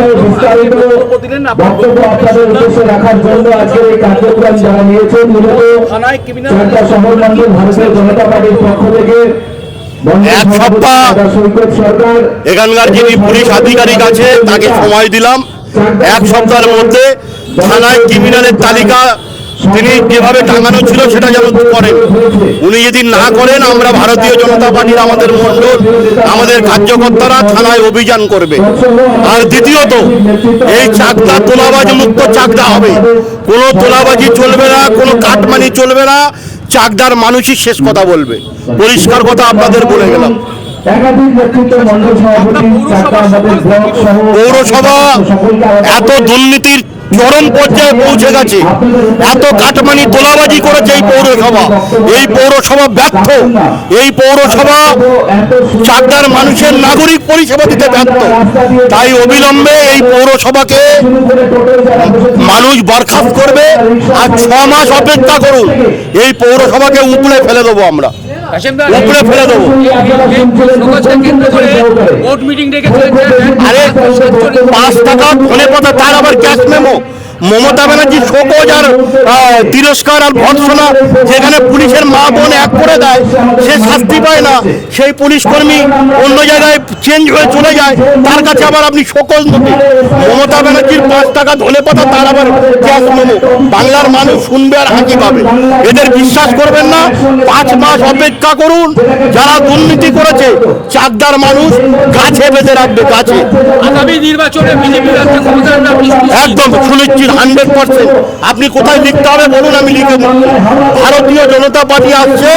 বিষয়ে বিস্তারিত বক্তব্য আপনাদের উদ্দেশ্যে রাখার জন্য আজকের এই কার্যক্রম যারা নিয়েছেন মূলত চারটা শহর মন্ডল ভারতীয় জনতা পার্টির পক্ষ থেকে এক সপ্তাহ এখানকার যিনি পুলিশ আধিকারিক আছে তাকে সময় দিলাম। এক সপ্তাহের মধ্যে থানায় ক্রিমিনালের তালিকা তিনি যেভাবে টাঙানো ছিল সেটা যেন করেন। উনি যদি না করেন আমরা ভারতীয় জনতা পার্টির আমাদের মন্ডল আমাদের কার্যকর্তারা থানায় অভিযান করবে। আর দ্বিতীয়ত এই চাকদা তোলাবাজ মুক্ত চাকদা হবে। কোনো তোলাবাজি চলবে না কোনো কাটমানি চলবে না। চাকদার মানুষই শেষ কথা বলবে। পরিষ্কার কথা আপনাদের বলে গেলাম। পৌরসভা এত দুর্নীতির চরম পর্যায়ে পৌঁছে গেছে। এত কাটমানি তোলাবাজি করেছে এই পৌরসভা। এই পৌরসভা ব্যর্থ। এই পৌরসভা চাকদার মানুষের নাগরিক পরিষেবা দিতে ব্যর্থ। তাই অবিলম্বে এই পৌরসভাকে মানুষ বরখাস্ত করবে। আর ছ মাস অপেক্ষা করুন। এই পৌরসভাকে উপড়ে ফেলে দেবো আমরা। উপড়ে ফেলে দেবো। বোর্ড মিটিং ডেকেছে আরে পাঁচ টাকা ফোনে কথা তার আবার cash memo Mamata Banerjee show cause আর তিরস্কার আর ভর্সনা যেখানে পুলিশের মা বোন এক করে দেয় সে শাস্তি পায় না। সেই পুলিশ কর্মী অন্য জায়গায় চেঞ্জ হয়ে চলে যায় তার কাছে আবার আপনি শোকজ নথি মমতা ব্যানার্জির পাঁচ টাকা ধনে পাতা তার আবার ক্যাশ মেমো। বাংলার মানুষ শুনবে আর হাঁকি পাবে। এদের বিশ্বাস করবেন না পাঁচ মাস অপেক্ষা করুন যারা দুর্নীতি করেছে চাকদার মানুষ গাছে বেঁধে রাখবে গাছে। আগামী নির্বাচনে বিজেপি একদম সুনিশ্চিত। Hundred percent. আপনি কোথায় লিখতে হবে বলুন আমি লিখে দেবো ভারতীয় জনতা পার্টি আসছে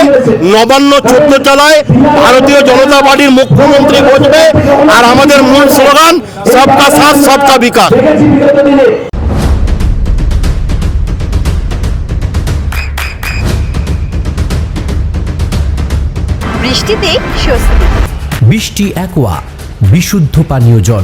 নবান্ন চোদ্দ চালায় ভারতীয় জনতা পার্টির মুখ্যমন্ত্রী বসবে আর আমাদের মূল স্লোগান সবকা সাথ সবকা বিকাশ। বৃষ্টিতে স্বস্তি। বৃষ্টি অ্যাকোয়া বিশুদ্ধ পানীয় জল।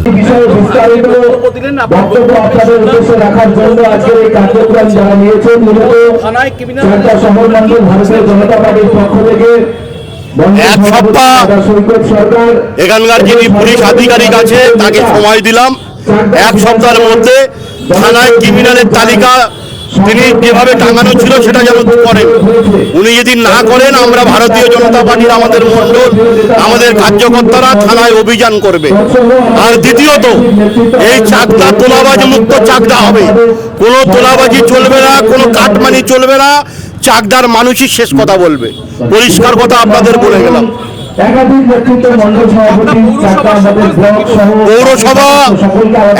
এক সপ্তাহ এখানকার যিনি পুলিশ আধিকারিক আছে তাকে সময় দিলাম। এক সপ্তাহের মধ্যে থানায় ক্রিমিনালের তালিকা তিনি যেভাবে টাঙানো ছিল সেটা যেন করেন। উনি যদি না করেন, আমরা ভারতীয় জনতা পার্টির আমাদের মন্ডল আমাদের কার্যকর্তারা থানায় অভিযান করবে। আর দ্বিতীয়ত, এই চাকদা তোলাবাজ মুক্ত চাকদা হবে। কোনো তোলাবাজি চলবে না, কোনো কাটমানি চলবে না। চাকদার মানুষই শেষ কথা বলবে। পরিষ্কার কথা আপনাদের বলে গেলাম। পৌরসভা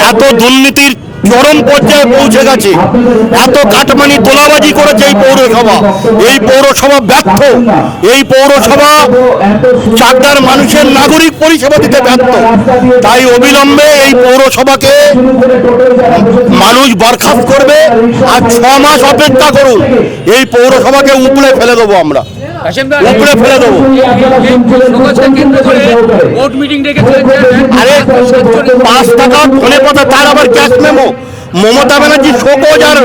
এত দুর্নীতির চরম পর্যায়ে পৌঁছে গেছে। এত কাটমানি তোলাবাজি করেছে এই পৌরসভা। এই পৌরসভা ব্যর্থ। এই পৌরসভা চাকদার মানুষের নাগরিক পরিষেবা দিতে ব্যর্থ। তাই অবিলম্বে এই পৌরসভাকে মানুষ বরখাস্ত করবে। আর ছ মাস অপেক্ষা করুন। এই পৌরসভাকে উপড়ে ফেলে দেবো আমরা। উপড়ে ফেলে দেবো। আরে পাঁচ টাকা ফোনে কথা তার আবার cash memo Mamata Banerjee show cause আর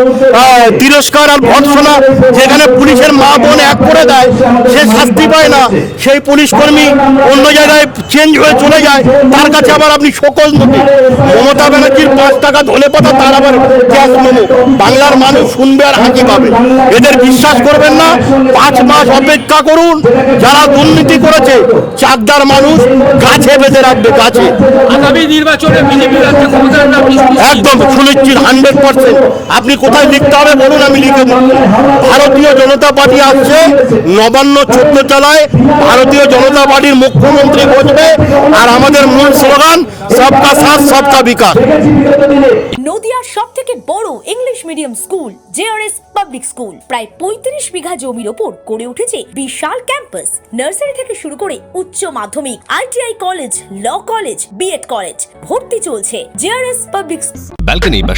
তিরস্কার আর ভর্সনা যেখানে পুলিশের মা বোন এক করে দেয় সে শাস্তি পায় না। সেই পুলিশ কর্মী অন্য জায়গায় চেঞ্জ হয়ে চলে যায় তার কাছে আবার আপনি শোকজ নথি। মমতা ব্যানার্জির পাঁচ টাকা ধনে পাতা তার আবার ক্যাশ মেমো বাংলার মানুষ শুনবে আর হাঁকি পাবে। এদের বিশ্বাস করবেন না পাঁচ মাস অপেক্ষা করুন। যারা দুর্নীতি করেছে চাকদার মানুষ গাছে বেঁধে রাখবে গাছে। আগামী নির্বাচনে বিজেপি রাজ্য ক্ষমতা একদম সুনিশ্চিত। হান্ড্রেড পার্সেন্ট আপনি কোথায় লিখতে হবে বলুন আমি লিখে দেবো ভারতীয় জনতা পার্টি আসছে নবান্ন চোদ্দ চালায় ভারতীয় জনতা পার্টির মুখ্যমন্ত্রী বসবে আর আমাদের মূল স্লোগান সবকা সাথ সবকা বিকাশ। নদিয়ার সব থেকে বড় English medium school JRS public school. প্রায় পঁয়ত্রিশ বিঘা জমির ওপর গড়ে উঠেছে বিশাল ক্যাম্পাস। নার্সারি থেকে শুরু করে উচ্চ মাধ্যমিক ITI college law college BEd college ভর্তি চলছে জেআরএস পাবলিক ব্যালকনি বা